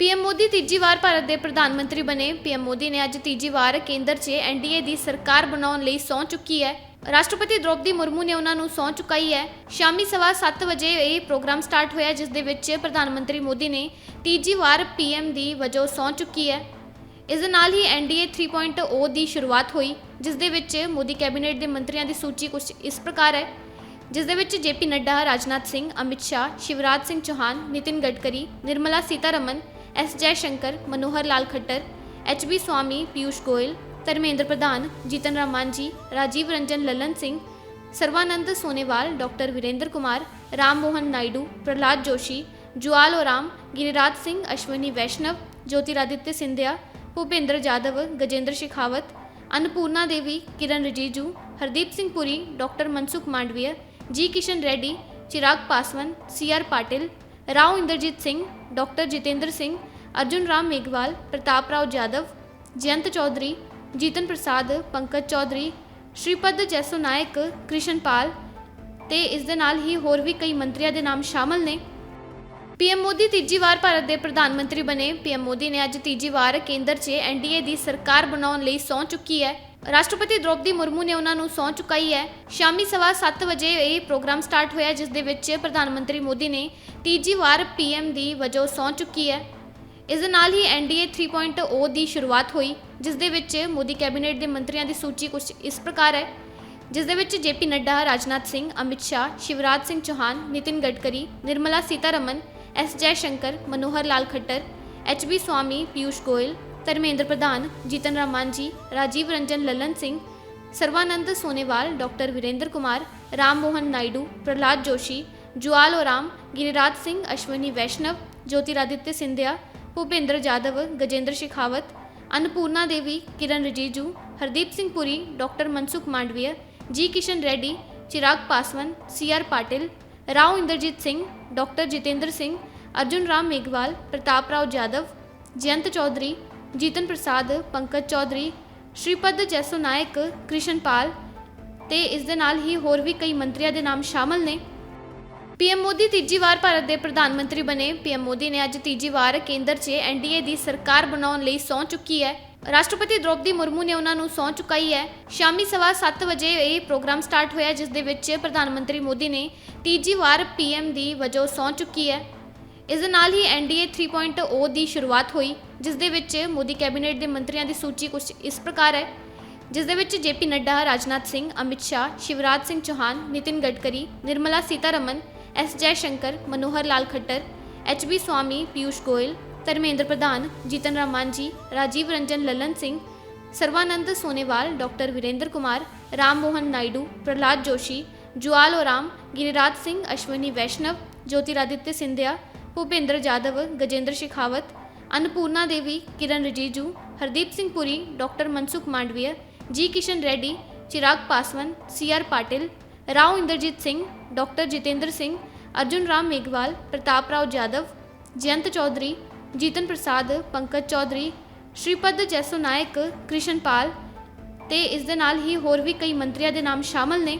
PM Modi ਤੀਜੀ ਵਾਰ ਭਾਰਤ ਦੇ ਪ੍ਰਧਾਨ ਮੰਤਰੀ ਬਣੇ ਪੀਐਮ ਮੋਦੀ ਨੇ ਅੱਜ ਤੀਜੀ ਵਾਰ ਕੇਂਦਰ 'ਚ ਐਨਡੀਏ ਦੀ ਸਰਕਾਰ ਬਣਾਉਣ ਲਈ ਸੌਂ ਚੁੱਕੀ ਹੈ ਰਾਸ਼ਟਰਪਤੀ ਦ੍ਰੋਪਦੀ ਮੁਰਮੂ ਨੇ ਉਹਨਾਂ ਨੂੰ ਸੌਂ ਚੁਕਾਈ ਹੈ ਸ਼ਾਮੀ ਸਵਾ 7 ਵਜੇ ਇਹ ਪ੍ਰੋਗਰਾਮ ਸਟਾਰਟ ਹੋਇਆ ਜਿਸ ਦੇ ਵਿੱਚ ਪ੍ਰਧਾਨ ਮੰਤਰੀ ਮੋਦੀ ਨੇ ਤੀਜੀ ਵਾਰ ਪੀਐਮ ਦੀ ਵਜੋਂ ਸੌਂ ਚੁੱਕੀ ਹੈ ਇਸ ਦੇ ਨਾਲ ਹੀ ਐਨਡੀਏ 3.0 ਦੀ ਸ਼ੁਰੂਆਤ ਹੋਈ ਜਿਸ ਦੇ ਵਿੱਚ ਮੋਦੀ ਕੈਬਨਿਟ ਦੇ ਮੰਤਰੀਆਂ ਦੀ ਸੂਚੀ ਕੁਝ ਇਸ ਪ੍ਰਕਾਰ ਹੈ ਜਿਸ ਦੇ ਵਿੱਚ JP Nadda Rajnath Singh Amit Shah Shivraj Singh Chouhan Nitin Gadkari Nirmala Sitharaman S Jaishankar Manohar Lal Khattar H B Swamy Piyush Goyal Dharmendra Pradhan Jitan ji Rajiv Ranjan Lalan Singh Sarbananda Sonowal doctor Virendra Kumar Ram Mohan Naidu Pralhad Joshi Jual Oram Singh Ashwini Vaishnaw Jyotiraditya Scindia Bhupender Yadav Gajendra Shekhawat Annapurna Devi Kiren Rijiju Hardeep Singh Puri doctor Mansukh Mandaviya ji Kishan Reddy Chirag Paswan C R Patil Rao Inderjit Singh doctor Jitendra Singh Arjun Ram Meghwal Pratap Rao Yadav Jayant Chaudhary Jitin Prasada Pankaj Chaudhary Shripad Yesso Naik Krishanpal ਤੇ ਇਸ ਦੇ ਨਾਲ ਹੀ ਹੋਰ ਵੀ ਕਈ ਮੰਤਰੀਆਂ ਦੇ ਨਾਮ ਸ਼ਾਮਲ ਨੇ ਪੀਐਮ ਮੋਦੀ ਤੀਜੀ ਵਾਰ ਭਾਰਤ ਦੇ ਪ੍ਰਧਾਨ ਮੰਤਰੀ ਬਣੇ ਪੀਐਮ ਮੋਦੀ ਨੇ ਅੱਜ ਤੀਜੀ ਵਾਰ ਕੇਂਦਰ 'ਚ ਐਨਡੀਏ ਦੀ ਸਰਕਾਰ ਬਣਾਉਣ ਲਈ ਸੌਂ ਚੁੱਕੀ ਹੈ ਰਾਸ਼ਟਰਪਤੀ ਦ੍ਰੋਪਦੀ ਮੁਰਮੂ ਨੇ ਉਹਨਾਂ ਨੂੰ ਸੌਂ ਚੁਕਾਈ ਹੈ ਸ਼ਾਮੀ 7:30 ਵਜੇ ਇਹ ਪ੍ਰੋਗਰਾਮ ਸਟਾਰਟ ਹੋਇਆ ਜਿਸ ਦੇ ਵਿੱਚ ਪ੍ਰਧਾਨ ਮੰਤਰੀ ਮੋਦੀ ਨੇ ਤੀਜੀ ਵਾਰ ਪੀਐਮ ਦੀ ਵਜੋਂ ਸੌਂ ਚੁੱਕੀ ਹੈ ਇਸ ਦੇ ਨਾਲ ਹੀ ਐਨਡੀਏ 3.0 ਦੀ ਸ਼ੁਰੂਆਤ ਹੋਈ ਜਿਸ ਦੇ ਵਿੱਚ ਮੋਦੀ ਕੈਬਨਿਟ ਦੇ ਮੰਤਰੀਆਂ ਦੀ ਸੂਚੀ ਕੁਝ ਇਸ ਪ੍ਰਕਾਰ ਹੈ ਜਿਸ ਦੇ ਵਿੱਚ JP Nadda Rajnath Singh Amit Shah Shivraj Singh Chouhan Nitin Gadkari Nirmala Sitharaman S Jaishankar Manohar Lal Khattar H B Swamy Piyush Goyal Dharmendra Pradhan Jitan Ram Manjhi Rajiv Ranjan Lalan Singh Sarbananda Sonowal doctor Virendra Kumar Ram Mohan Naidu Pralhad Joshi Jual Oram Giriraj Singh Ashwini Vaishnaw Jyotiraditya Scindia Bhupender Yadav Gajendra Shekhawat Annapurna Devi Kiren Rijiju Hardeep Singh Puri doctor Mansukh Mandaviya जी Kishan Reddy Chirag Paswan C R Patil Rao Inderjit Singh doctor Jitendra Singh Arjun Ram Meghwal Pratap Rao Yadav Jayant Chaudhary Jitin Prasada Pankaj Chaudhary Shripad Yesso Naik Krishanpal ਤੇ ਇਸ ਦੇ ਨਾਲ ਹੀ ਹੋਰ ਵੀ ਕਈ ਮੰਤਰੀਆਂ ਦੇ ਨਾਮ ਸ਼ਾਮਲ ਨੇ ਪੀਐਮ ਮੋਦੀ ਤੀਜੀ ਵਾਰ ਭਾਰਤ ਦੇ ਪ੍ਰਧਾਨ ਮੰਤਰੀ ਬਣੇ ਪੀਐਮ ਮੋਦੀ ਨੇ ਅੱਜ ਤੀਜੀ ਵਾਰ ਕੇਂਦਰ 'ਚ ਐਨਡੀਏ ਦੀ ਸਰਕਾਰ ਬਣਾਉਣ ਲਈ ਸੌਂ ਚੁੱਕੀ ਹੈ ਰਾਸ਼ਟਰਪਤੀ ਦ੍ਰੋਪਦੀ ਮੁਰਮੂ ਨੇ ਉਹਨਾਂ ਨੂੰ ਸੌਂ ਚੁਕਾਈ ਹੈ ਸ਼ਾਮੀ ਸਵਾ 7 ਵਜੇ ਇਹ ਪ੍ਰੋਗਰਾਮ ਸਟਾਰਟ ਹੋਇਆ ਜਿਸ ਦੇ ਵਿੱਚ ਪ੍ਰਧਾਨ ਮੰਤਰੀ ਮੋਦੀ ਨੇ ਤੀਜੀ ਵਾਰ ਪੀਐਮ ਦੀ ਵਜੋਂ ਸੌਂ ਚੁੱਕੀ ਹੈ ਇਸ ਦੇ ਨਾਲ ਹੀ ਐਨਡੀਏ 3.0 ਦੀ ਸ਼ੁਰੂਆਤ ਹੋਈ ਜਿਸ ਦੇ ਵਿੱਚ ਮੋਦੀ ਕੈਬਨਿਟ ਦੇ ਮੰਤਰੀਆਂ ਦੀ ਸੂਚੀ ਕੁਝ ਇਸ ਪ੍ਰਕਾਰ ਹੈ ਜਿਸ ਦੇ ਵਿੱਚ JP Nadda Rajnath Singh Amit Shah Shivraj Singh Chouhan Nitin Gadkari Nirmala Sitharaman S Jaishankar Manohar Lal Khattar H B Swamy Piyush Goyal Dharmendra Pradhan Jitan Ram ji, Rajiv Ranjan Lalan Singh Sarbananda Sonowal doctor Virendra Kumar Ram Mohan Naidu Pralhad Joshi Jual Oram Giriraj Singh Ashwini Vaishnaw Jyotiraditya Scindia Bhupender Yadav Gajendra Shekhawat Annapurna Devi Kiren Rijiju Hardeep Singh Puri doctor Mansukh Mandaviya ji Kishan Reddy Chirag Paswan C R Patil Rao Inderjit Singh doctor Jitendra Singh Arjun Ram Meghwal Pratap Rao Jadhav Jayant Chaudhary Jitin Prasada Pankaj Chaudhary Shripad Yesso Naik Krishan Pal ਤੇ ਇਸ ਦੇ ਨਾਲ ਹੀ ਹੋਰ ਵੀ ਕਈ ਮੰਤਰੀਆਂ ਦੇ ਨਾਮ ਸ਼ਾਮਲ ਨੇ